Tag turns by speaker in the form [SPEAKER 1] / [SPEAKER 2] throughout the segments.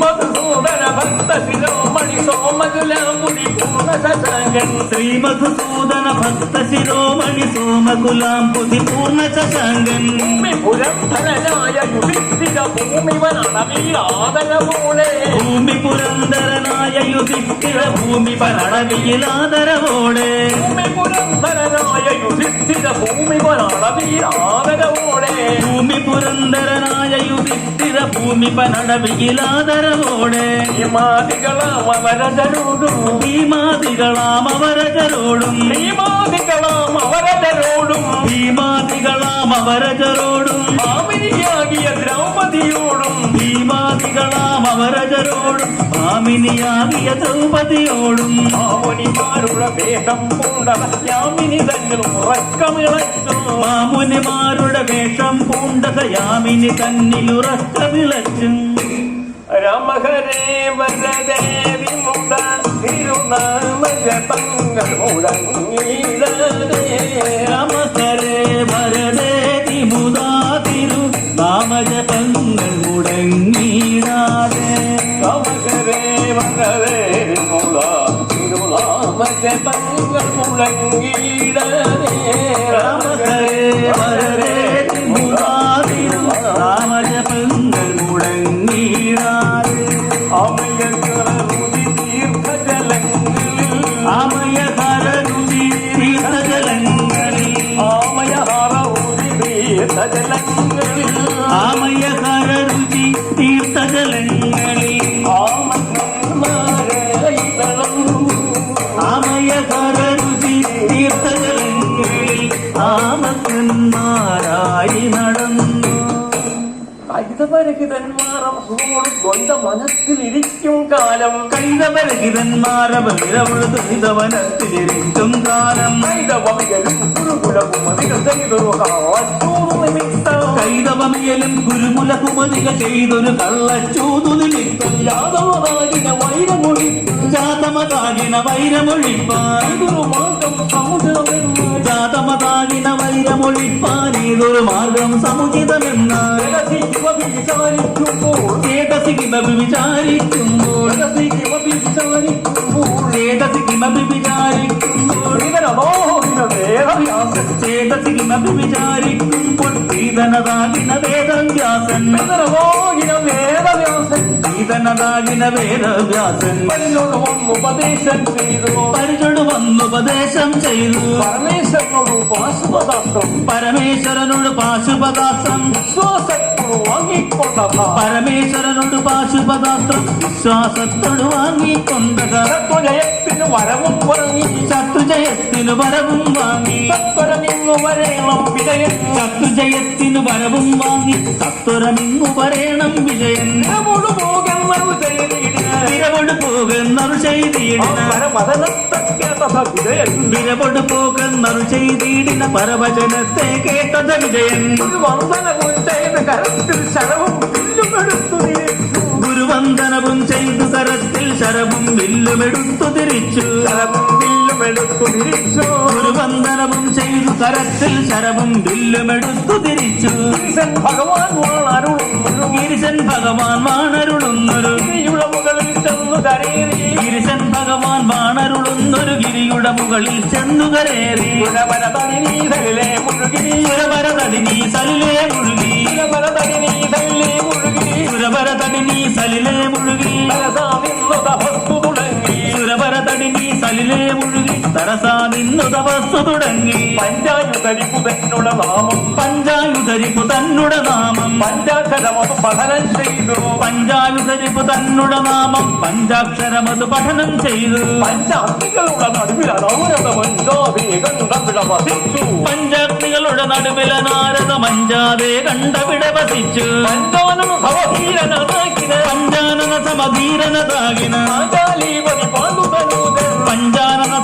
[SPEAKER 1] మధుసూదన భక్త శిరోమణి సోమకులాంబుడి పూర్ణ ససాంగన్
[SPEAKER 2] శ్రీ మధుసూదన భక్త శిరోమణి సోమకులాంబుడి పూర్ణ ససాంగన్ భూమి
[SPEAKER 1] పురంధరనాయ భూమి భూమి
[SPEAKER 2] పుర சித்திர பூமி பரணவியில் ஆதரவோடு
[SPEAKER 1] யுதித்திர பூமி பரணவியில்
[SPEAKER 2] ஆதரவோடு பூமி புரந்தரனாய யுதித்திர பூமಿ
[SPEAKER 1] ಪನಡಬಿಗಿಲಾದರವೋಡೆ ಭೀಮಾದಿಗಳಾಮ
[SPEAKER 2] ವರದರೋಡು ಭೀಮಾದಿಗಳಾಮ
[SPEAKER 1] ವರದರೋಡು ಭೀಮಾದಿಗಳಾಮ
[SPEAKER 2] ವರದರೋಡು ಭೀಮಾದಿಗಳಾಮ
[SPEAKER 1] ವರದರೋಡು ಮಾವಿನಿಯಾಗಿಯ
[SPEAKER 2] ದ್ರೌಪದಿಯೋಡು അവരജരോടും ഭാമിനിയാകിയ ദ്രൗപതിയോടും
[SPEAKER 1] മാമുനിമാരുടെ വേഷം പൂണ്ടവ യാമിനി തന്നിൽ ഉറക്കമിളച്ചു
[SPEAKER 2] മാമുനിമാരുടെ വേഷം പൂണ്ടത യാമിനി തന്നിലുറക്ക വിളച്ചും.
[SPEAKER 1] രാമഹരേ വരദേവി തിരുനാമ ജപങ്ങൾ മുടങ്ങിടേ
[SPEAKER 2] രാമകരേ
[SPEAKER 1] തിരുനാമ ജപങ്ങൾ മുടങ്ങിടേ
[SPEAKER 2] രാമകരേ
[SPEAKER 1] ദ്വന്ദ് മനസ്സിലിരിക്കും കാലം
[SPEAKER 2] കൈതപരഹിതന്മാരവ നിരവഴുതു ഹിതവനത്തിലിരിക്കും കാലം
[SPEAKER 1] കൈതവമികളും ഗുരുകുലവും നിമിത്തം
[SPEAKER 2] കൈതവമിയലും ഗുരുമുല കുമതിക ചെയ്തൊരു കള്ളച്ചൂതു നിമിത്തം
[SPEAKER 1] യാദവനാകിന വൈരമൊഴി
[SPEAKER 2] ജാതമതാകിന വൈരമൊഴിപ്പാൻ
[SPEAKER 1] ഇതൊരു മാർഗം സമുദ്രമെന്ന്
[SPEAKER 2] ജാതമതാകിന വൈരമൊഴിപ്പാൻ ഇതൊരു മാർഗം സമുചിതമെന്നാൽ
[SPEAKER 1] വിചാരിക്കുമ്പോൾ
[SPEAKER 2] ചേതസി കിമപി വിചാരിക്കുമ്പോൾ
[SPEAKER 1] വിചാരിക്കുമ്പോൾ
[SPEAKER 2] ചേതസി കിമപി വിചാരിക്കുമ്പോൾ
[SPEAKER 1] വേദവ്യാസൻ
[SPEAKER 2] ചേതസി കിമപി വിചാരിക്കുമ്പോൾ പ്രീതനതാകിന വേദവ്യാസൻ
[SPEAKER 1] വേദവ്യാസൻ
[SPEAKER 2] പ്രീതനതാകിന വേദവ്യാസൻ
[SPEAKER 1] പരിലോട് ഉപദേശം ചെയ്തു.
[SPEAKER 2] പരിചൊടു വന്നുപദേശം ചെയ്തു.
[SPEAKER 1] പരമേശ്വരനോട് പാശുപദാസ്ത്രം
[SPEAKER 2] പരമേശ്വരനോട് പാശുപദാസ്ത്രം
[SPEAKER 1] വിശ്വാസത്തോട് വാങ്ങിക്കൊണ്ട
[SPEAKER 2] പരമേശ്വരനോട് പാശുപദാസ്ത്രം വിശ്വാസത്തോട് വാങ്ങിക്കൊണ്ടത്.
[SPEAKER 1] ജയത്തിന് വരവും പറഞ്ഞി
[SPEAKER 2] ശത്രുജയത്തിനു വരവും വാങ്ങി.
[SPEAKER 1] സത്വരമിങ്ങു വരേണം വിജയൻ.
[SPEAKER 2] ശത്രുജയത്തിനു വരവും വാങ്ങി. സത്വരമിങ്ങു പറയണം വിജയൻ.
[SPEAKER 1] ഇടപൊടു പോകുന്നൊരു ചെയ്തിടിന്
[SPEAKER 2] പോകുന്നൊരു
[SPEAKER 1] പരമതനത്തക്കേട്ട വിജയൻ.
[SPEAKER 2] വിരവോട് പോകുന്നറു ചെയ്തിടിന പരവചനത്തെ കേട്ടത് വിജയൻ.
[SPEAKER 1] വന്ദന വന്ദനവും ചെയ്തു കരത്തിൽ ശരവും വില്ലുമെടുത്തു തിരിച്ചു.
[SPEAKER 2] ശരവും വില്ലുമെടുത്തു തിരിച്ചു. ഗുരുവന്ദനവും ചെയ്തു കരത്തിൽ ശരവും വില്ലുമെടുത്തു തിരിച്ചു.
[SPEAKER 1] ഭഗവാൻ വാണരുളുന്നൊരു
[SPEAKER 2] ഗിരിശൻ ഭഗവാൻ വാണരുളുന്നൊരു
[SPEAKER 1] ഗിരിയുടെ മുകളിൽ ചെന്നു കരേറി.
[SPEAKER 2] ഗിരിശൻ ഭഗവാൻ വാണരുളുന്നൊരു ഗിരിയുടെ മുകളിൽ ചെന്നു കരേറി.
[SPEAKER 1] പുരവരതടിനീതലിലെ മുഴുകി.
[SPEAKER 2] സലിലേ മുഴുകി.
[SPEAKER 1] പുരവരതടിനീതലിലെ മുഴുകി.
[SPEAKER 2] സലിലേ മുഴുകി. നീ സലിലേ മുഴുകി തരസാ നിന്നു തപസ്സു തുടങ്ങി.
[SPEAKER 1] പഞ്ചായുധരിപ്പു തന്നുടെ നാമം.
[SPEAKER 2] പഞ്ചായുധരിപ്പു തന്നുട നാമം.
[SPEAKER 1] പഞ്ചാക്ഷരമത് പഠനം ചെയ്തു.
[SPEAKER 2] പഞ്ചായുധരിപ്പു തന്നുട നാമം. പഞ്ചാക്ഷരമത് പഠനം ചെയ്തു.
[SPEAKER 1] പഞ്ചാഗ്നികളുടെ നടുവിൽ അനവരത മഞ്ചാവേഗം വസിച്ചു.
[SPEAKER 2] പഞ്ചാഗ്നികളുടെ നടുവില നാരദ മഞ്ചാതെ കണ്ടവിടെ വസിച്ചു.
[SPEAKER 1] പഞ്ചാനന സമധീരനാക്കിന്
[SPEAKER 2] പഞ്ചാനന സമധീരനതാകിന
[SPEAKER 1] പാഞ്ചാലീപതി പാണ്ഡുതനൂതൻ
[SPEAKER 2] പഞ്ചാനന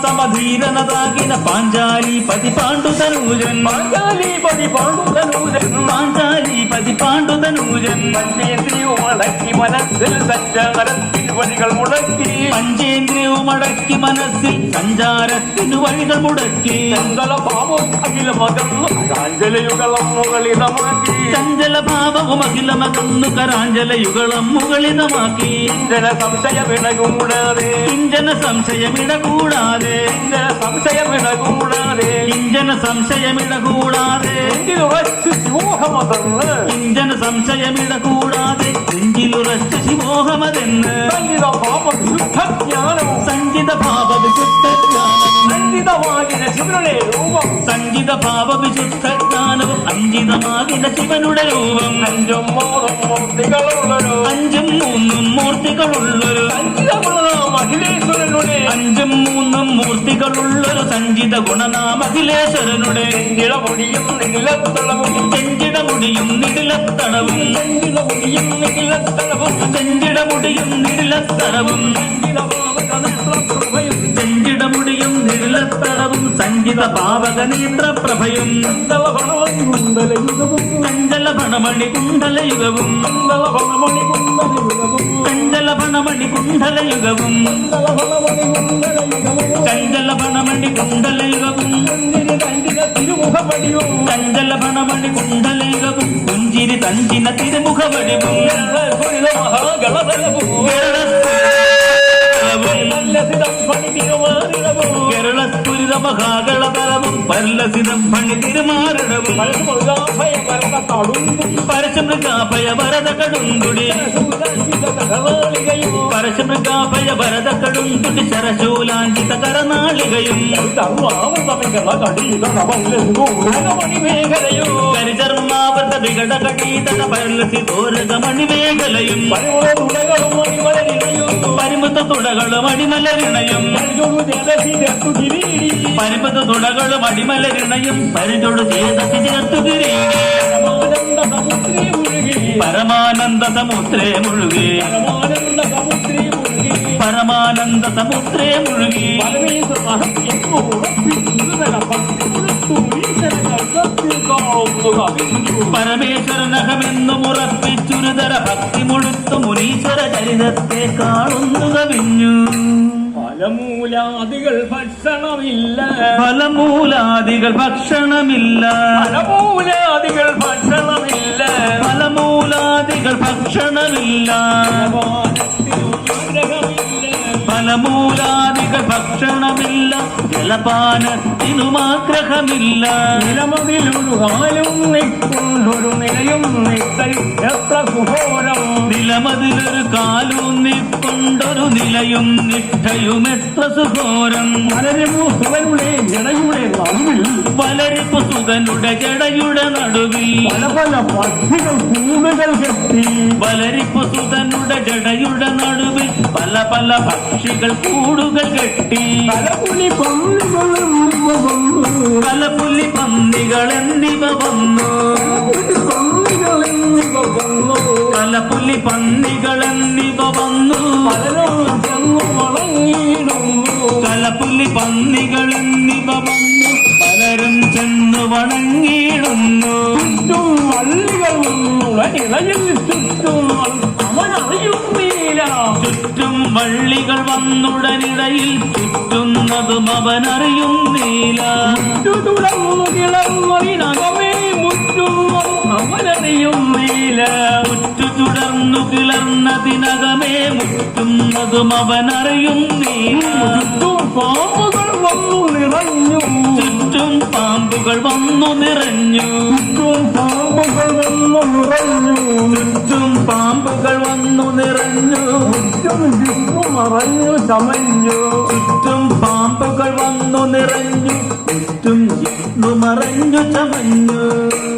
[SPEAKER 2] പാഞ്ചാലി പതി പാണ്ഡുതനൂജൻ
[SPEAKER 1] പാഞ്ചാലി പതി
[SPEAKER 2] പാണ്ഡുതനൂജൻ പാഞ്ചാലി പതി പാണ്ഡുതനൂജൻ
[SPEAKER 1] പഞ്ചേന്ദ്രിയോ അടക്കി മനസ്സിൽ സഞ്ചാരത്തിന് വഴികൾ മുടക്കി.
[SPEAKER 2] പഞ്ചേന്ദ്രിയവും അടക്കി മനസ്സിൽ സഞ്ചാരത്തിന് വഴികൾ മുടക്കി.
[SPEAKER 1] ചഞ്ചല ഭാവവും അഖില മകന്നു കാഞ്ചലയുഗളം മുകളിതമാക്കി
[SPEAKER 2] ചഞ്ചല ഭാവവും അഖിലമകന്നു കരാഞ്ചലയുഗളം മുകളിതമാക്കി
[SPEAKER 1] ഇന്ധന സംശയമിടകൂടാതെ
[SPEAKER 2] കിഞ്ചന സംശയമിടകൂടാതെ
[SPEAKER 1] ഇന്ധന സംശയമിടകൂടാതെ.
[SPEAKER 2] ഇഞ്ചന സംശയമിടകൂടാതെ.
[SPEAKER 1] എങ്കിലുറച്ചു ശിവോഹമതന്ന്.
[SPEAKER 2] ഇഞ്ചന സംശയമിടകൂടാതെ. നെഞ്ചിലുറച്ച ശിവോഹമതെന്ന്.
[SPEAKER 1] സംഗീത പാപം ശുദ്ധജ്ഞാനം.
[SPEAKER 2] സംഗീത ഭാവ വിശുദ്ധജ്ഞാനം
[SPEAKER 1] സംഗീതമാകിന ശിവനുടെ രൂപം.
[SPEAKER 2] സംഗീത ഭാവ വിശുദ്ധജ്ഞാനവും അഞ്ചിതമാകിന ശിവനുടെ രൂപം.
[SPEAKER 1] അഞ്ചും മൂന്നും മൂർത്തികളുള്ളൊരു
[SPEAKER 2] അഞ്ചും മൂന്നും മൂർത്തികളുള്ളൊരു മൂന്നും മൂർത്തികളുള്ളൊരു സഞ്ചിത ഗുണനാമ അഖിലേശ്വരനുടെ
[SPEAKER 1] ഇളമുടിയും നിലത്തളവും
[SPEAKER 2] ചെഞ്ചിടമുടിയും നിടിലത്തടവും
[SPEAKER 1] ഇളമുടിയും നിലത്തളവും
[SPEAKER 2] ചെഞ്ചിടമുടിയും നിടിലത്തടവും
[SPEAKER 1] സംഗീതമാകൃഭയും
[SPEAKER 2] ചെഞ്ചിടമുടിയും சங்கீத பாவகநேந்திர பிரபயும் கஞ்சல
[SPEAKER 1] பணமணி
[SPEAKER 2] குண்டல யுகவும் கஞ்சல
[SPEAKER 1] பணமணி குண்டல
[SPEAKER 2] யுகவும் கஞ்சல பணமணி குண்டல யுகவும் கஞ்சல
[SPEAKER 1] பணமணி
[SPEAKER 2] குண்டல யுகவும் குஞ்சிரி தஞ்சின திருமுக வடிவும்
[SPEAKER 1] பள்ளசிதம்பணி
[SPEAKER 2] திருமாறிடவும் கருளஸ்புரித மகாகலபரமும் பல்லசிதம்பணி திருமாறிடவும் பரசமிருகாபய வரத கடுந்துடி பரசமிருகாபய வரத கடுந்துடி சரசூலாஞ்சித கரநாளிகையும் கரிதர்மாவர்த விகட கடீதன பரலசி தோரக மணிமேகலையும் பரிமுத துடகளும் അടിമലരിണയും പരിമുത്ത തുടകളും അടിമലരിണയും പരിചൊടു ചേതസി ചേർത്തു കിരീടി പരമാനന്ദ സമുദ്രേ മുഴുകി. പരമാനന്ദ സമുദ്രേ മുഴുകി. പരമേശ്വരനകമെന്നും ഉറപ്പിച്ചുരുതര ഭക്തി മുഴുത്തു മുനീശ്വര ചരിതത്തെ കാണുന്നു കവിഞ്ഞു.
[SPEAKER 1] ഫലമൂലാദികൾ ഭക്ഷണമില്ല.
[SPEAKER 2] ഫലമൂലാദികൾ ഭക്ഷണമില്ല.
[SPEAKER 1] ഫലമൂലാദികൾ ഭക്ഷണമില്ല.
[SPEAKER 2] ഫലമൂലാദികൾ ഭക്ഷണമില്ല. ഫലമൂലാദികൾ ഭക്ഷണമില്ല. ജലപാനത്തിനുമാഗ്രഹമില്ല
[SPEAKER 1] നിലമതിലൊരു കാലും നിൽക്കൊണ്ടൊരു നിലയും നിൽക്കൽ എത്ര സുഘോരം
[SPEAKER 2] നിലമതിലൊരു കാലൂന്നിക്കൊണ്ടൊരു നിലയും നിഷ്ഠയും എത്ര സുഘോരം
[SPEAKER 1] വളരെ ജടയുടെ നടുവിൽ
[SPEAKER 2] വലരിപ്പു സുതനുടെ ജടയുടെ നടുവിൽ.
[SPEAKER 1] പല പല പക്ഷികൾ കൂടുകൾ കെട്ടി.
[SPEAKER 2] സുതനുടെ ജടയുടെ നടുവിൽ. പല പല പക്ഷികൾ കൂടുകൾ കെട്ടി. കലപുലി പന്നികൾ എന്നിവ വന്നു.
[SPEAKER 1] പള്ളികൾ എന്നിവ വന്നു.
[SPEAKER 2] കലപുലി പന്നികൾ എന്നിവ വന്നു.
[SPEAKER 1] പലരും ചെന്നു
[SPEAKER 2] പന്നികളെന്നിവ വന്നു. പലരും ചെന്നു വണങ്ങിയിടുന്നു.
[SPEAKER 1] ചുറ്റും വള്ളികൾ
[SPEAKER 2] വന്നുടനിടയിൽ ചുറ്റുന്നതും അവനറിയുന്നില്ല
[SPEAKER 1] ചുറ്റുതുടങ്ങു കിളർന്നതിനകമേ മുറ്റും അവനറിയുന്നില്ല
[SPEAKER 2] ഉറ്റു തുടർന്നു കിളർന്നതിനകമേ മുറ്റുന്നതും അവനറിയും
[SPEAKER 1] ചുറ്റും പാമ്പുകൾ വന്നു നിറഞ്ഞു.
[SPEAKER 2] ചുറ്റും പാമ്പുകൾ വന്നു നിറഞ്ഞു.
[SPEAKER 1] ചുറ്റും പാമ്പുകൾ വന്നു നിറഞ്ഞു.
[SPEAKER 2] ചുറ്റും പാമ്പുകൾ വന്നു നിറഞ്ഞു.
[SPEAKER 1] ചുറ്റും മറഞ്ഞു ചമഞ്ഞു.
[SPEAKER 2] ചുറ്റും പാമ്പുകൾ വന്നു നിറഞ്ഞു. ചുറ്റും ജിന്നു മറഞ്ഞു ചമഞ്ഞു.